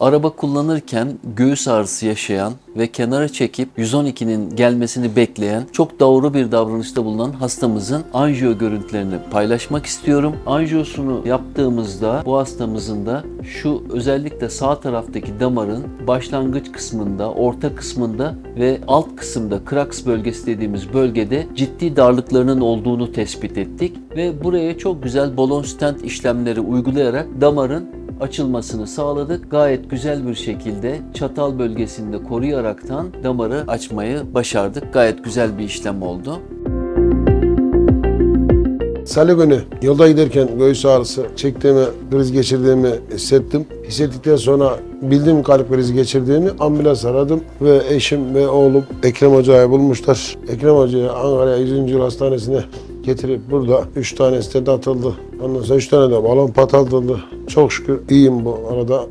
Araba kullanırken göğüs ağrısı yaşayan ve kenara çekip 112'nin gelmesini bekleyen çok doğru bir davranışta bulunan hastamızın anjiyo görüntülerini paylaşmak istiyorum. Anjiyosunu yaptığımızda bu hastamızın da şu özellikle sağ taraftaki damarın başlangıç kısmında, orta kısmında ve alt kısımda kraks bölgesi dediğimiz bölgede ciddi darlıklarının olduğunu tespit ettik ve buraya çok güzel balon stent işlemleri uygulayarak damarın açılmasını sağladık. Gayet güzel bir şekilde çatal bölgesinde koruyaraktan damarı açmayı başardık. Gayet güzel bir işlem oldu. Salı günü yolda giderken göğüs ağrısı çektiğimi, kriz geçirdiğimi hissettim. Hissettikten sonra bildiğim kalp krizi geçirdiğimi ambulans aradım ve eşim ve oğlum Ekrem Hoca'yı bulmuşlar. Ekrem Hoca'yı Ankara 100. Yıl Hastanesi'ne getirip burada 3 tane stent atıldı. Ondan sonra 3 tane de balon patlatıldı. Çok şükür iyiyim bu arada.